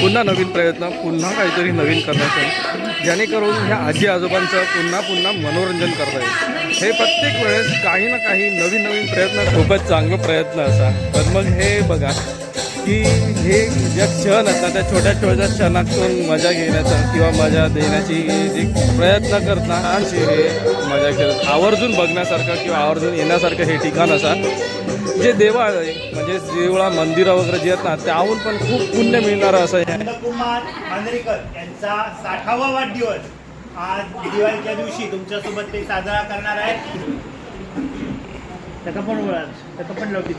पुन्हा नवीन प्रयत्न पुन्हा काहीतरी नवीन करण्याचा. जेणेकरून ह्या आजी आजोबांचं पुन्हा पुन्हा मनोरंजन करता येईल. हे प्रत्येक वेळेस काही ना काही नवीन नवीन प्रयत्न खूपच चांगला प्रयत्न असा. पण मग हे बघा. की हे ज्या क्षण असतात त्या छोट्या छोट्या क्षणातून मजा घेण्याचा किंवा मजा देण्याची जे प्रयत्न करतात हे मजा घेतात. आवर्जून बघण्यासारखं किंवा आवर्जून येण्यासारखं हे ठिकाण असा जे देवाळ आहे म्हणजे देवळा मंदिरं वगैरे जे आहेत ना त्याहून पण खूप पुण्य मिळणारं असं आहे. नंदकुमार मांजरेकर यांचा साठावा वाढदिवस आज दिवाळीच्या दिवशी तुमच्यासोबत ते साजरा करणार आहेत. त्याचा पण वळा त्याचा पण लावती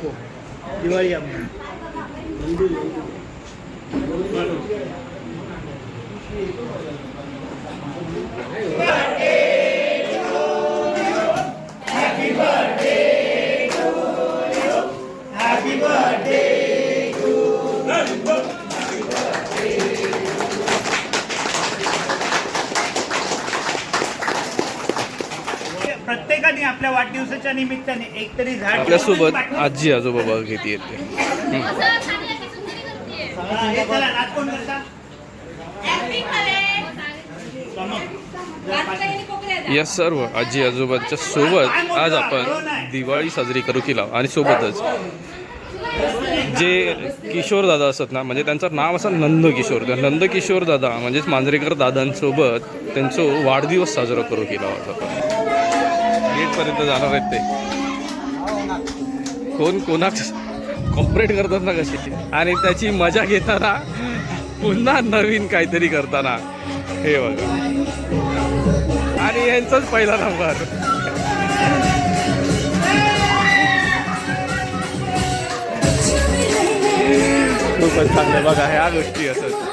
दिवाळी आम्ही प्रत्येकाने आपल्या वाढदिवसाच्या निमित्ताने एक तरी झाड आपल्यासोबत आजी आजोबा बघ किती येते हा, हे चला नाच कोण करता या सर्व आजी आजोबांच्या सोबत आज आपण दिवाळी साजरी करू केला आणि सोबतच जे किशोर दादा असत ना म्हणजे त्यांचं नाव असं नंद किशोर. तर नंद किशोर दादा म्हणजेच मांजरेकर दादांसोबत त्यांचं वाढदिवस साजरा करू केला होता गेटपर्यंत जाणार आहेत ते. कोण कोणाच? कॉपरेट करतात ना कशी. आणि त्याची मजा घेताना पुन्हा नवीन काहीतरी करताना. हे बघा. आणि यांचाच पहिला नंबर. खूपच चांगलं बघा ह्या गोष्टी असत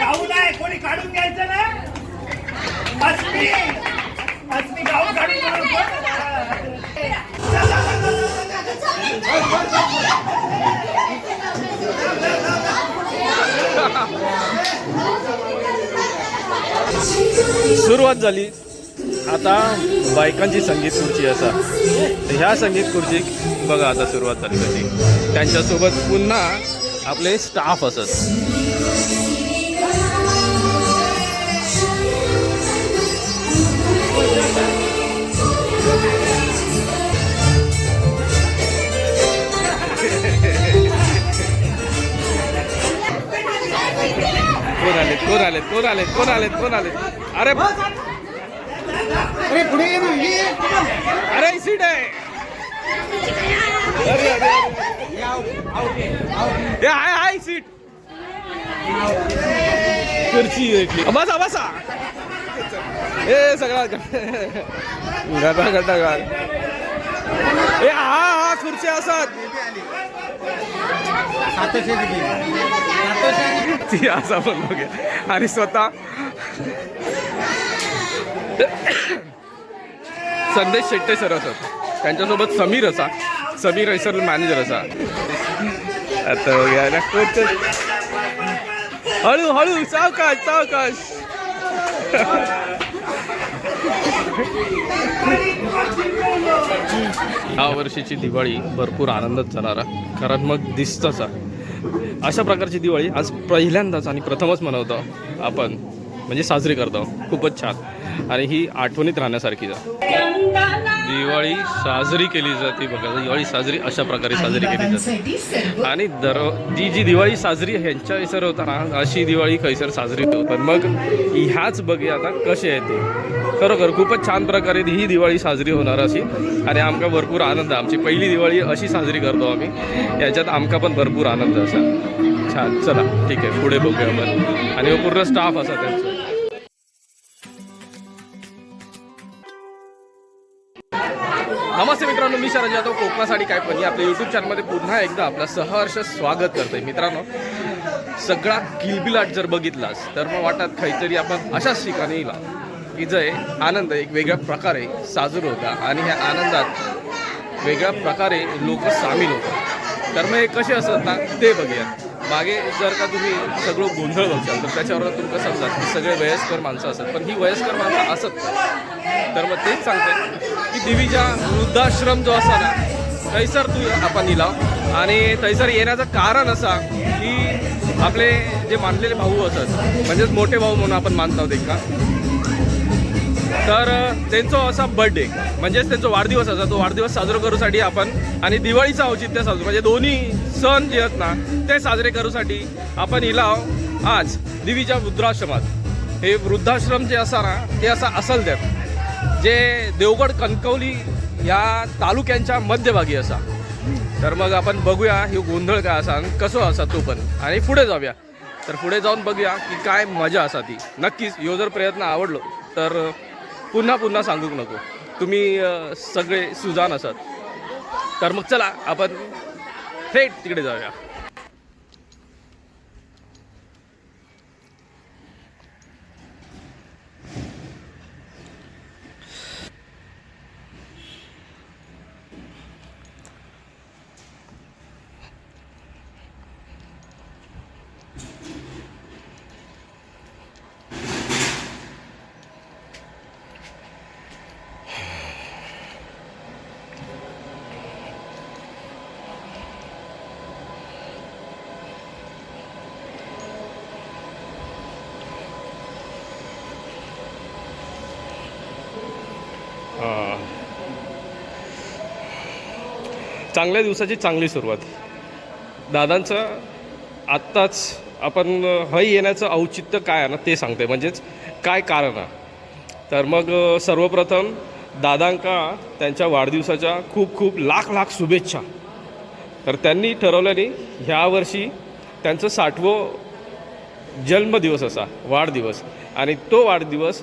गाऊ नाही कोणी काढून घ्यायचं ना? अस्मी अस्मी गाव काढून सुरुवात झाली. आता बायकांची संगीत खुर्ची असा. ह्या संगीत खुर्चीक बघा आता सुरुवात झाली कशी. त्यांच्यासोबत पुन्हा आपले स्टाफ असत. कोण आलेत कोण आलेत कोण आलेत कोण आलेत कोण आलेत अरे अरे पुढे अरे. सीट आहे हे आहे आहे सीट खुर्ची बसा बसा. ए सगळा गटा गटा ए हा हा खुर्च्या असतात ती असा पण बघे आणि स्वतः संदेश शेट्टे सर असत त्यांच्यासोबत समीर असा. समीर हैसर मॅनेजर असा. आता यायला कोच हळू हळू सावकाश सावकाश. या वर्षीची दिवाळी भरपूर आनंदात जाणारा. कारण मग दिसतच आहे. अशा प्रकारची दिवाळी आज पहिल्यांदाच आणि प्रथमच मनवतो आपण. म्हणजे साजरी करतो. खूपच छान. आणि ही आठवणीत राहण्यासारखीच आहे दिवाळी साजरी केली जाते बघा. दिवाळी साजरी अशा प्रकारे साजरी केली जाते. आणि दर जी जी दिवाळी साजरी ह्यांच्या हैसर होता ना अशी दिवाळी खैसर साजरी होत. पण मग ह्याच बघे आता कसे आहे ते. खरोखर खूपच छान प्रकारे ही दिवाळी साजरी होणार अशी. आणि आमका भरपूर आनंद. आमची पहिली दिवाळी अशी साजरी करतो आम्ही. याच्यात आमका पण भरपूर आनंद असा. छान. चला. ठीक आहे. पुढे बघूया आपण. आणि पूर्ण स्टाफ असा त्यांचा. नमस्ते मित्रांनो मी शरद जाधव. कोकणासाठी काय पण. आपल्या यूट्यूब चॅनलमध्ये पुन्हा एकदा आपलं सहर्ष स्वागत करतोय. मित्रांनो सगळा किलबिलाट जर बघितलास तर मग वाटत काहीतरी आपण अशाच ठिकाणी येला की जय आनंद एक वेगळ्या प्रकारे साजरा होता आणि ह्या आनंदात वेगळ्या प्रकारे लोक सामील होतात. तर मग हे कसे असत ना ते बघूया. मागे जर का तुम्ही सगळं गोंधळ बघशाल तर त्याच्यावर तुमचं समजा की सगळे वयस्कर माणसं असतात. पण ही वयस्कर माणसं असत तर मग तेच सांगते की देवीच्या वृद्धाश्रम जो असा ना थैसर तू आपण इलाव आणि थैसर येण्याचं कारण असा की आपले जे मानलेले भाऊ असत म्हणजेच मोठे भाऊ म्हणून आपण मानतो ते का? तर त्यांचा असा बर्थडे म्हणजेच त्यांचा वाढदिवस असा तो वाढदिवस साजरा करूसाठी आपण आणि दिवाळीचं औचित्य साजरो म्हणजे दोन्ही सण जे आहेत ना ते साजरे करूसाठी आपण इलाव आज देवीच्या वृद्धाश्रमात. हे वृद्धाश्रम जे असा ना ते असं असल त्यात जे देवगड कणकवली या तालुक्यांच्या मध्यभागी असा. तर मग आपण बघूया ही गोंधळ काय असा आणि कसं असा तो पण. आणि पुढे जाऊया. तर पुढे जाऊन बघूया की काय मजा असा ती. नक्कीच ह्यो जर प्रयत्न आवडलो तर पुन्हा पुन्हा सांगूक नको. तुम्ही सगळे सुजान असत. तर मग चला आपण थेट तिकडे जाऊया. चांगल्या दिवसाची चांगली सुरुवात. दादांचं आत्ताच आपण हय येण्याचं औचित्य काय आहे ना ते सांगते. म्हणजेच काय कारण आहे? तर मग सर्वप्रथम दादांका त्यांच्या वाढदिवसाच्या खूप खूप लाख लाख शुभेच्छा. तर त्यांनी ठरवल्याने ह्या वर्षी त्यांचं साठवं जन्मदिवस असा वाढदिवस. आणि तो वाढदिवस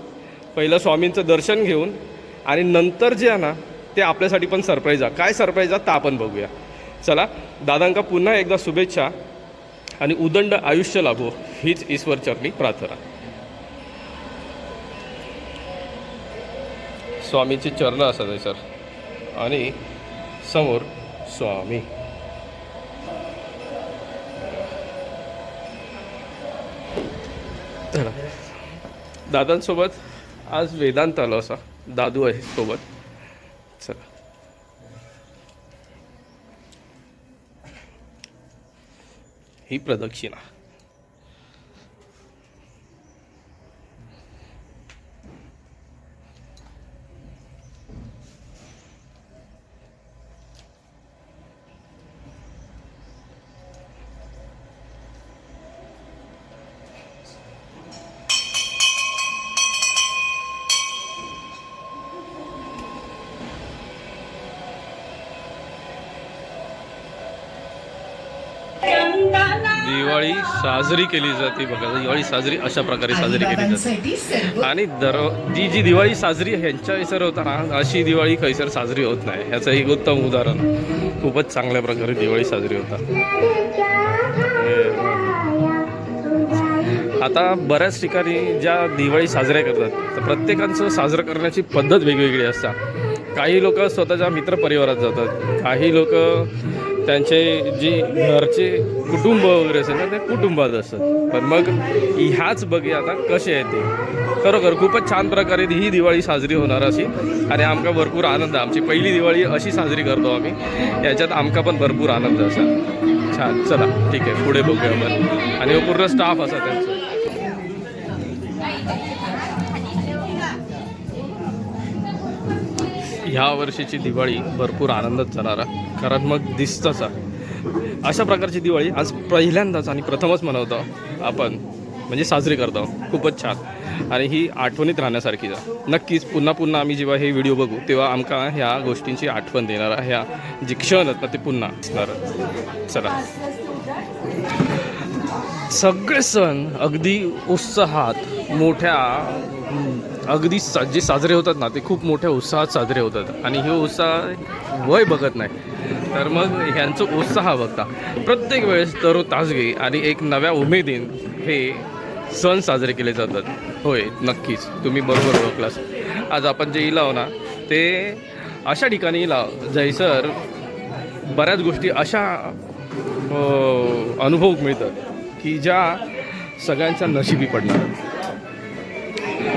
पहिलं स्वामींचं दर्शन घेऊन आणि नंतर जे आहे ना ते आपल्यासाठी पण सरप्राईज आहे. काय सरप्राईज आहे? तर आपण बघूया. चला दादांका पुन्हा एकदा शुभेच्छा आणि उदंड आयुष्य लाभो. हीच ईश्वरचरणी प्रार्थना. स्वामीची चरण असत आहे सर. आणि समोर स्वामी. चला. दादांसोबत आज वेदांत आलो असा. दादू आहे सोबत. चला. ही प्रदक्षिणा. दिवाळी साजरी केली जाते बघा दिवाळी साजरी अशा प्रकारे साजरी केली जाते. आणि दर जी जी दिवाळी साजरी ह्यांच्या विसर होता ना अशी दिवाळी खैसर साजरी होत नाही. ह्याचं एक उत्तम उदाहरण. खूपच चांगल्या प्रकारे दिवाळी साजरी होता. आता बऱ्याच ठिकाणी ज्या दिवाळी साजऱ्या करतात तर प्रत्येकाचं साजरं करण्याची पद्धत वेगवेगळी असतात. काही लोक स्वतःच्या मित्रपरिवारात जातात. काही लोक त्यांचे जे घरचे कुटुंब वगैरे असेल ना ते कुटुंबात असतात. पण मग ह्याच बघे आता कसे आहे ते. खरोखर खूपच छान प्रकारे ही दिवाळी साजरी होणार अशी. आणि आमका भरपूर आनंद आमची पहिली दिवाळी अशी साजरी करतो आम्ही. याच्यात आमका पण भरपूर आनंद असा. छान. चला ठीक आहे. पुढे बघूया आपण. आणि पूर्ण स्टाफ असा त्यांचा. ह्या वर्षीची दिवाळी भरपूर आनंदात जाणार कारण मग दिसतंच आहे. अशा प्रकारची दिवाळी आज पहिल्यांदाच आणि प्रथमच मनवतो आपण. म्हणजे साजरी करतो. खूपच छान. आणि ही आठवणीत राहण्यासारखीच आहे नक्कीच पुन्हा पुन्हा आम्ही जेव्हा हे व्हिडिओ बघू तेव्हा आमका ह्या गोष्टींची आठवण देणार ह्या जी क्षण आहेत ना ते पुन्हा असणार चला. सगळे सण अगदी उत्साहात मोठ्या अगदी सा जे साजरे होतात ना ते खूप मोठ्या उत्साहात साजरे होतात. आणि हे उत्साह वय बघत नाही. तर मग ह्यांचं उत्साह बघता. प्रत्येक वेळेस तरो ताजगी आणि एक नव्या उमेदीन हे सण साजरे केले जातात. होय नक्कीच. तुम्ही बरोबर ओळखलास आज आपण जे इलाव ना ते अशा ठिकाणी इलाव जयसर बऱ्याच गोष्टी अशा अनुभव मिळतात की ज्या सगळ्यांच्या नशिबी पडणार.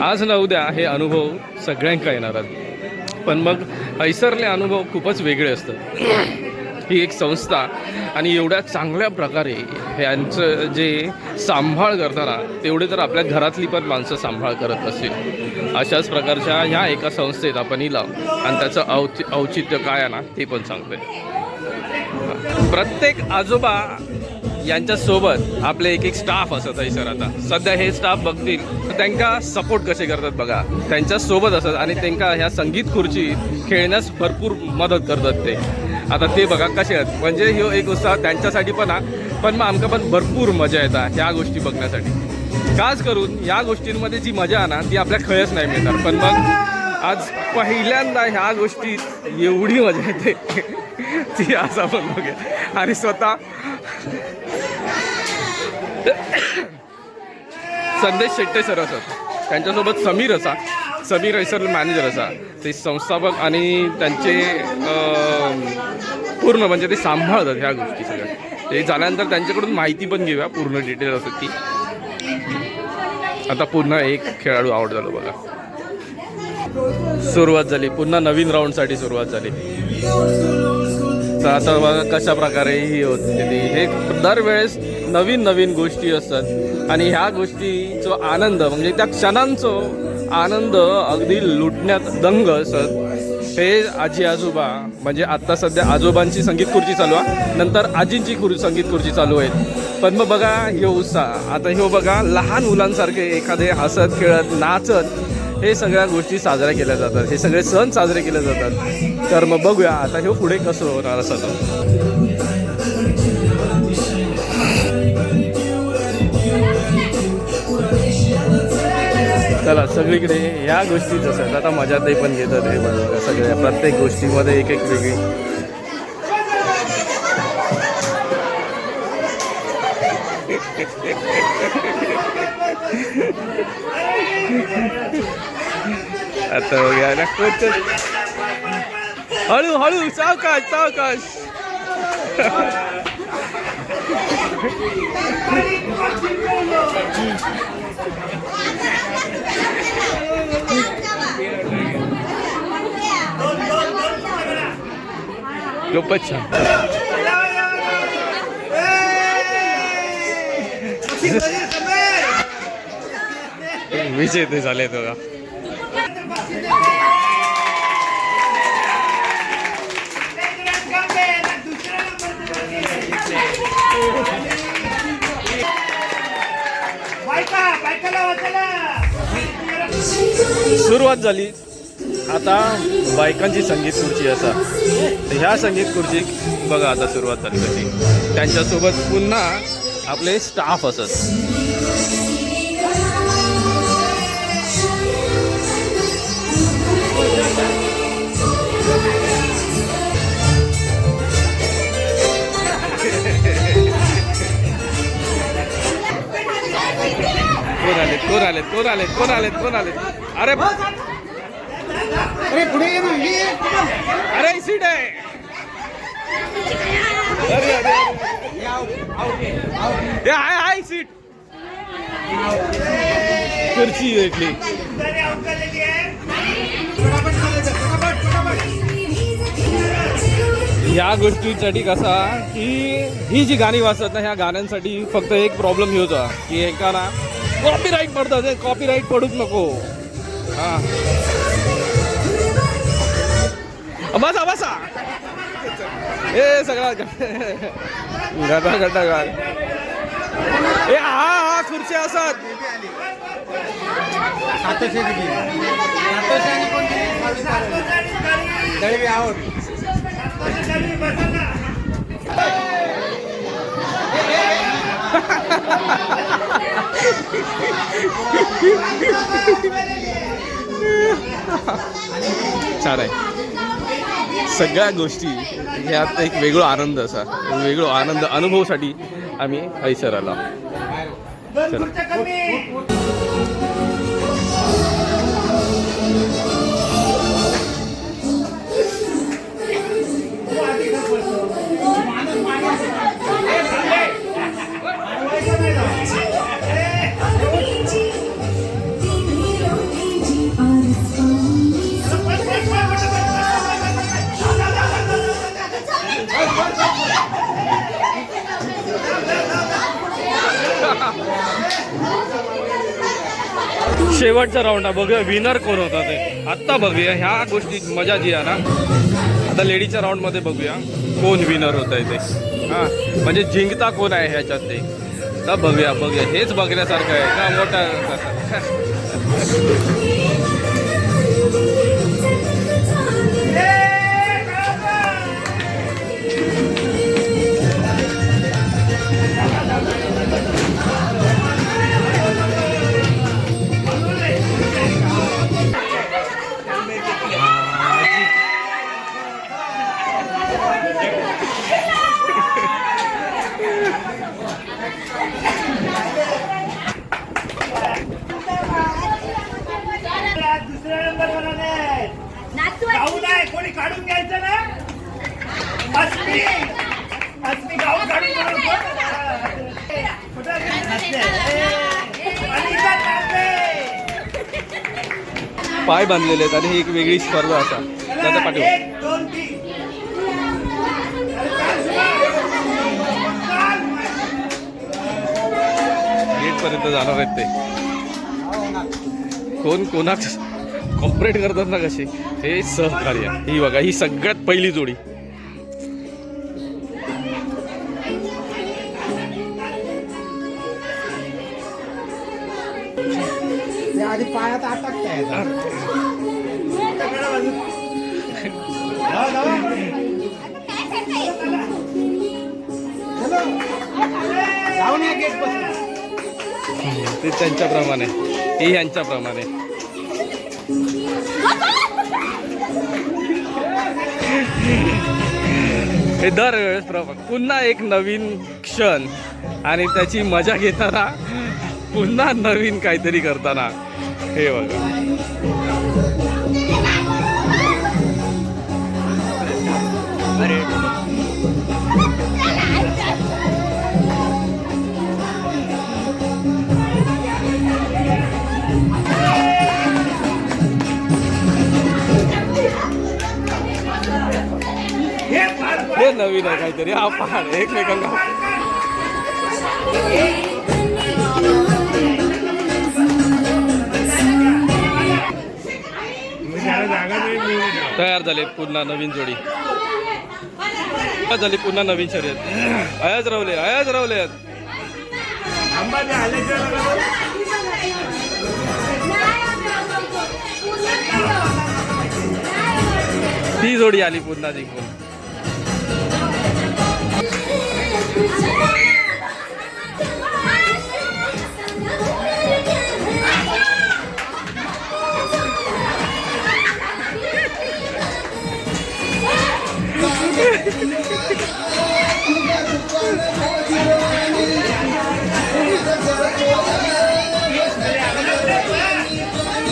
आज ना उद्या हे अनुभव सगळ्यांका येणार आहेत. पण मग ऐसरले अनुभव खूपच वेगळे असतात. ही एक संस्था आणि एवढ्या चांगल्या प्रकारे यांचं जे सांभाळ करताना तेवढे तर आपल्या घरातली पण माणसं सांभाळ करत असेल अशाच प्रकारच्या ह्या एका संस्थेत आपण इला आणि त्याचं औचि औचित्य काय आहे ना ते पण सांगतोय. प्रत्येक आजोबा यांच्यासोबत आपले एक एक स्टाफ असत आहे सर आता सध्या हे स्टाफ बघतील. तर त्यांना सपोर्ट कसे करतात बघा. त्यांच्यासोबत असत आणि त्यांना ह्या संगीत खुर्ची खेळण्यास भरपूर मदत करतात ते. आता ते बघा कसे आहेत. म्हणजे ह्यो एक उत्साह त्यांच्यासाठी पण हा पण मग आमका पण भरपूर मजा येतात ह्या गोष्टी बघण्यासाठी. खास करून या गोष्टींमध्ये जी मजा आहे ना ती आपल्या खळच नाही मिळणार. पण मग आज पहिल्यांदा ह्या गोष्टीत एवढी मजा येते. ती आज आपण बघूया. आणि स्वतः संदेश शेट्टे सर असत त्यांच्यासोबत समीर असा. समीर ऐसर मॅनेजर असा. ते संस्थापक आणि त्यांचे पूर्ण म्हणजे ते सांभाळतात ह्या गोष्टी सगळ्या. ते झाल्यानंतर त्यांच्याकडून माहिती पण घेऊया. पूर्ण डिटेल असत ती. आता पुन्हा एक खेळाडू आवड झालो बघा. सुरुवात झाली. पुन्हा नवीन राऊंडसाठी सुरुवात झाली. तर आता बघा कशा प्रकारे ही होते हे दरवेळेस नवीन नवीन गोष्टी असतात. आणि ह्या गोष्टीचा आनंद म्हणजे त्या क्षणांचो आनंद अगदी लुटण्यात दंग असत. हे आजी आजोबा म्हणजे आत्ता सध्या आजोबांची संगीत खुर्ची चालू आहे नंतर आजींची खुर संगीत खुर्ची चालू आहेत. पण मग बघा ह्यो उत्साह. आता ह्यो बघा लहान मुलांसारखे एखादे हसत खेळत नाचत हे सगळ्या गोष्टी साजऱ्या केल्या जातात. हे सगळे सण साजरे केले जातात. तर मग बघूया आता हे पुढे कसं होणार असं. चला सगळीकडे या गोष्टीच असतात आता मजा ते पण घेतात हे बरोबर सगळ्या प्रत्येक गोष्टीमध्ये एक एक वेगळी. आता बघा ना हळू हळू सावकाश सावकाश. खूपच छान. विजय ते झाले वाचायला. सुरुवात झाली. आता बायकांची संगीत खुर्ची असा. ह्या संगीत खुर्चीक बघा आता सुरुवात झाली कशी. त्यांच्यासोबत पुन्हा आपले स्टाफ असत. कोण आलेत? कोण आलेत? कोण आलेत? कोण आलेत? कोण आलेत? अरे अरे पुढे ये ना ये अरे सीट आहे अरे हाय सीट खुर्ची भेटली या गोष्टीसाठी कसा की ही जी गाणी वाचतात ना ह्या गाण्यांसाठी फक्त एक प्रॉब्लेम हे होता की एका ना कॉपीराईट पडतात ते कॉपीराईट पडूच नको. हा. बसा बसा. ए सगळा गटा गटा गाड ए हा हा खुर्ची असत. दळवी छान आहे. सगळ्या गोष्टी ह्यात एक वेगळा आनंद असा. वेगळा आनंद अनुभवासाठी आम्ही हैसर आला शेवटचा राऊंड आहे. बघूया विनर कोण होता ते. आत्ता बघूया. ह्या गोष्टी मजा जी आहे ना आता लेडीच्या राऊंडमध्ये बघूया कोण विनर होत आहे ते. हां म्हणजे जिंकता कोण आहे ह्याच्यात ते. तर बघूया बघूया. हेच बघण्यासारखं आहे का? मोठा पाय बांधलेले आहेत आणि ही एक वेगळी स्पर्धा असा. चाल, चाल. गेटपर्यंत जाणार आहेत ते. कोण कोणा कॉपरेट करतात ना कसे हे सहकार्य. ही बघा ही सगळ्यात पहिली जोडी. आधी पायात अटकताय ते त्यांच्याप्रमाणे. हे यांच्याप्रमाणे. हे दरवेळेस प्रमाण पुन्हा एक नवीन क्षण आणि त्याची मजा घेताना पुन्हा नवीन काहीतरी करताना. हे बघा. नवीन आहे काहीतरी. हा पहाड एकमेकांना. तयार झाले पुन्हा नवीन जोडी. झाली पुन्हा नवीन शर्यत. अयाच रावले अयाच रावले ती जोडी आली पुन्हा जिंकून.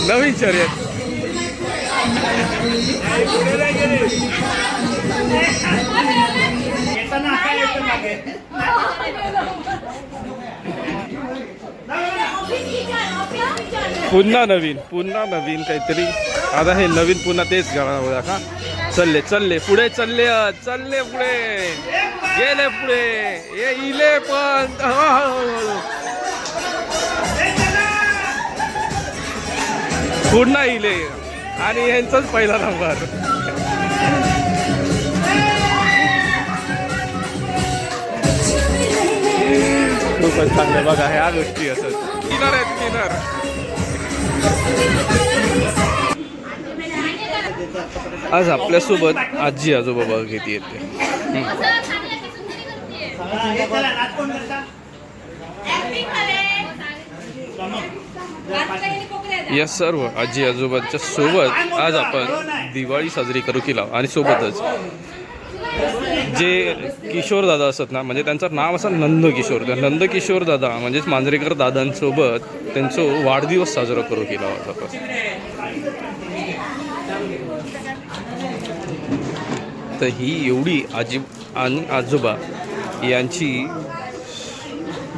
नवीन शर्यत येताना असा येतो मागे. पुन्हा नवीन पुन्हा नवीन काहीतरी. आता हे नवीन पुन्हा तेच गाणं का चलले चलले पुढे चलले चलले पुढे. गेले पुढे. ये इले पण. पुन्हा इले. आणि यांचाच पहिला नंबर. खूपच चांगलं बघा ह्या गोष्टी असत किनर आहेत किनर. आज आपल्यासोबत आजी आजोबा बघा किती येते? या सर्व आजी आजोबांच्या सोबत आज आपण दिवाळी साजरी करू केला आणि सोबतच जे किशोर दादा असत ना म्हणजे त्यांचं नाव असं नंदकिशोर त्या नंदकिशोर दादा म्हणजेच मांजरेकर दादांसोबत त्यांचं वाढदिवस साजरा करू केला होता तर ही एवढी आजी आणि आजोबा यांची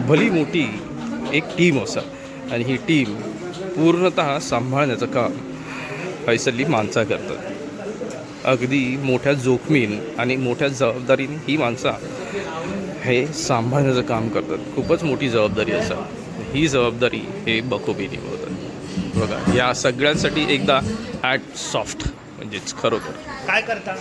भली मोठी एक टीम असा. आणि ही टीम पूर्णत सांभाळण्याचं काम हैसल्ली माणसा करतात. अगदी मोठ्या जोखमीन आणि मोठ्या जबाबदारीने ही माणसं हे सांभाळण्याचं काम करतात. खूपच मोठी जबाबदारी असा ही जबाबदारी हे बखोबी निभवतात बघा या सगळ्यांसाठी एकदा ॲट सॉफ्ट म्हणजेच खरोखर. काय करता?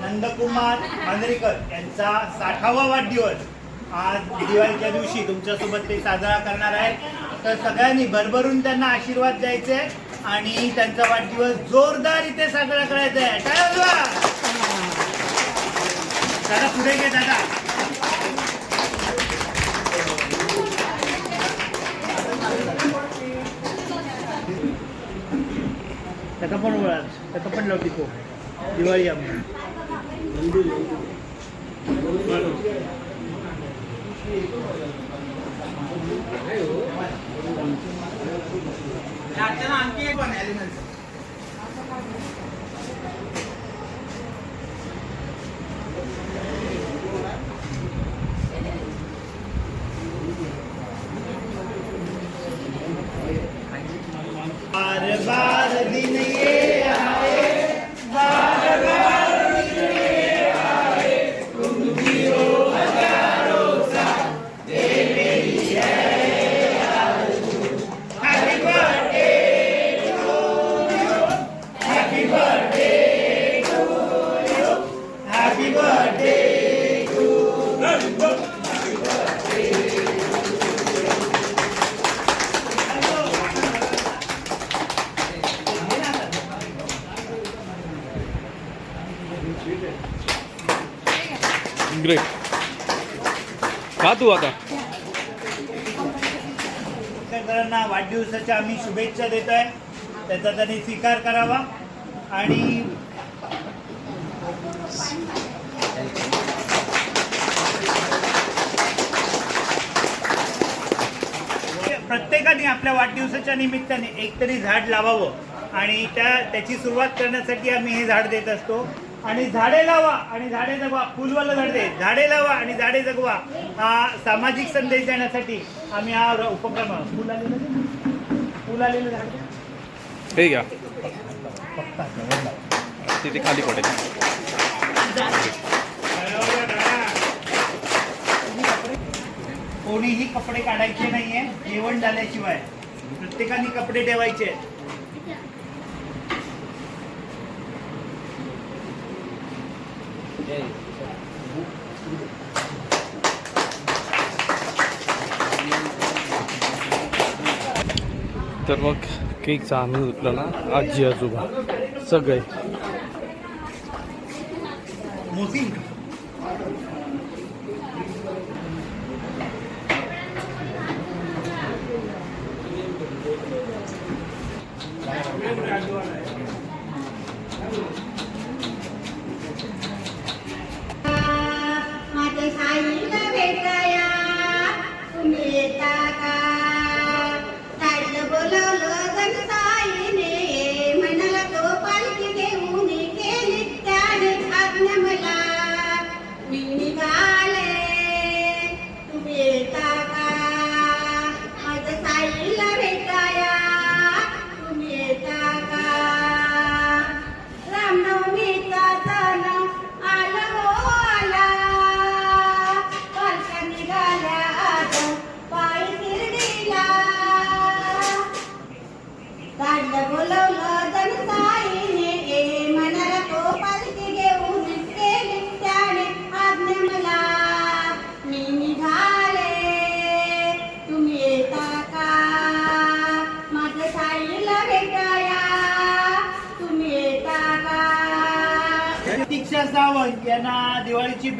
नंदकुमार मांजरेकर यांचा साठावा वाढदिवस. आज दिवाळीच्या दिवशी तुमच्यासोबत ते साजरा करणार आहेत. तर सगळ्यांनी भरभरून त्यांना आशीर्वाद द्यायचे. आणि त्यांचा वाढदिवस जोरदार इथे साजरा करायचा आहे. काय दादा पुढे घे दादा. त्याचा पण ओळख त्याचा पण लावती तो दिवाळी आम्ही आणखी एक ग्रेट का तू आता. शेतकऱ्यांना वाढदिवसाच्या आम्ही शुभेच्छा देत आहे त्याचा त्यांनी स्वीकार करावा. आणि प्रत्येकाने आपल्या वाढदिवसाच्या निमित्ताने एकतरी झाड लावावं. आणि त्या त्याची सुरुवात करण्यासाठी आम्ही हे झाड देत असतो. आणि झाडे लावा आणि झाडे जगवा. फुलवालं झाड झाडे लावा आणि झाडे जगवा. हा सामाजिक संदेश देण्यासाठी आम्ही हा उपक्रम फुल आलेलं. फुल आलेलं झाड. हे घ्या. तिथे खाली पडेल. कोणीही कपडे काढायचे नाहीये. जेवण झाल्याशिवाय. प्रत्येकाने कपडे ठेवायचे. तर मग केकचा आनंद उठला ना आजी आजोबा सगळे.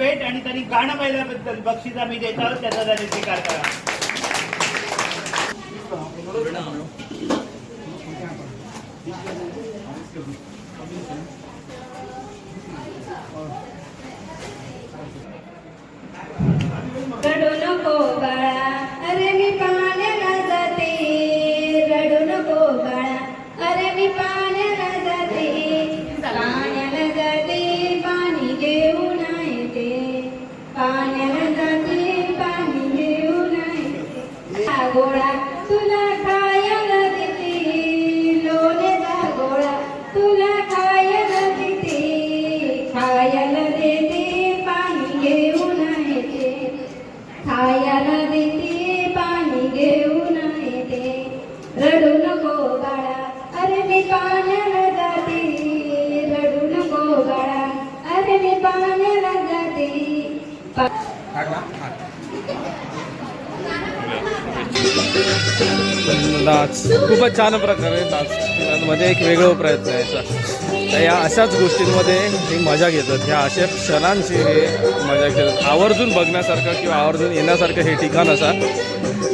भेट आणि त्यांनी गाणं पाहिल्याबद्दल बक्षिस आम्ही देत आहोत. त्याचा त्यांनी स्वीकार करा. नाच खूपच छान प्रकारे नाच मध्ये एक वेगळं प्रयत्न आहे. याचा तर या अशाच गोष्टींमध्ये ही मजा घेतात ह्या अशा क्षणांची हे मजा घेतात आवर्जून बघण्यासारखं किंवा आवर्जून येण्यासारखं हे ठिकाण असा.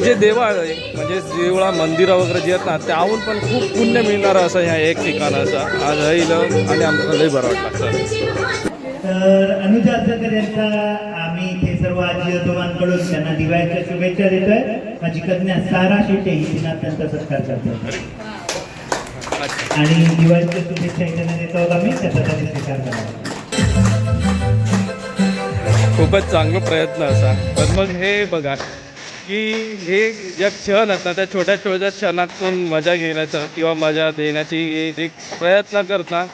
जे देवाळ आहे म्हणजे देवळा मंदिरं वगैरे जे आहेत ना त्याहून पण खूप पुण्य मिळणारं असं ह्या एक ठिकाण असा. आज राहिलं आणि आमचं लई बरं वाटलं सर तर अनुजा यांचा मी इथे सर्व आजी आजोबांकडून त्यांना दिवाळीच्या शुभेच्छा देतोय. माझी कन्या सारा शेटे ही तिला त्यांचा सत्कार करतो आणि दिवाळीच्या शुभेच्छा त्यांना देतो आहोत आम्ही त्याचा त्यांनी स्वीकार करावा खूपच चांगला प्रयत्न असा. पण मग हे बघा की हे ज्या क्षण असतात त्या छोट्या छोट्या क्षणातून मजा घेण्याचं किंवा मजा देण्याची एक प्रयत्न करता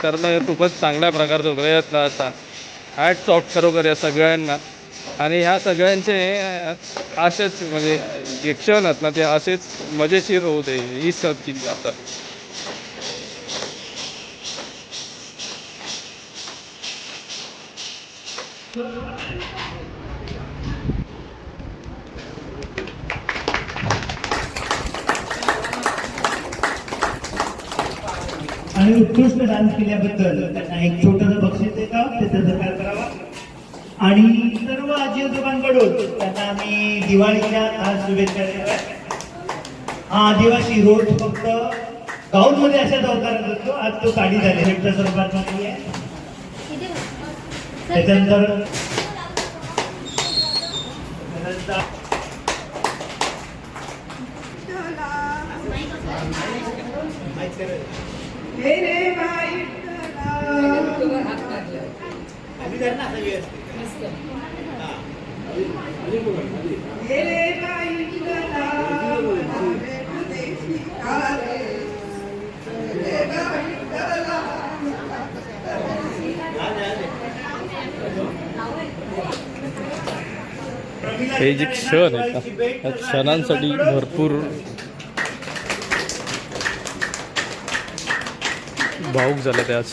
करणं हे खूपच चांगल्या प्रकारचा प्रयत्न असतात हॅट ऑफ खरोखर या सगळ्यांना. आणि ह्या सगळ्यांचे असेच म्हणजे जे क्षण आहेत ना ते असेच मजेशीर होऊ दे ही सबची आता. आणि उत्कृष्ट डान्स केल्याबद्दल त्यांना एक छोटंसं बक्षीस देता त्याचा सत्कार करावा. आणि सर्व आजी आजोबांकडून त्यांना आम्ही दिवाळीच्या आज शुभेच्छा देतोय हा आदिवासी रोड फक्त गाऊन मध्ये अशाच अवतारात असतो आज तो साडी झाले भेटच्या स्वरूपात मध्ये आहे. त्याच्यानंतर त्यानंतर हे जे क्षण आहेत ना या क्षणांसाठी भरपूर भाऊक झालं ते आज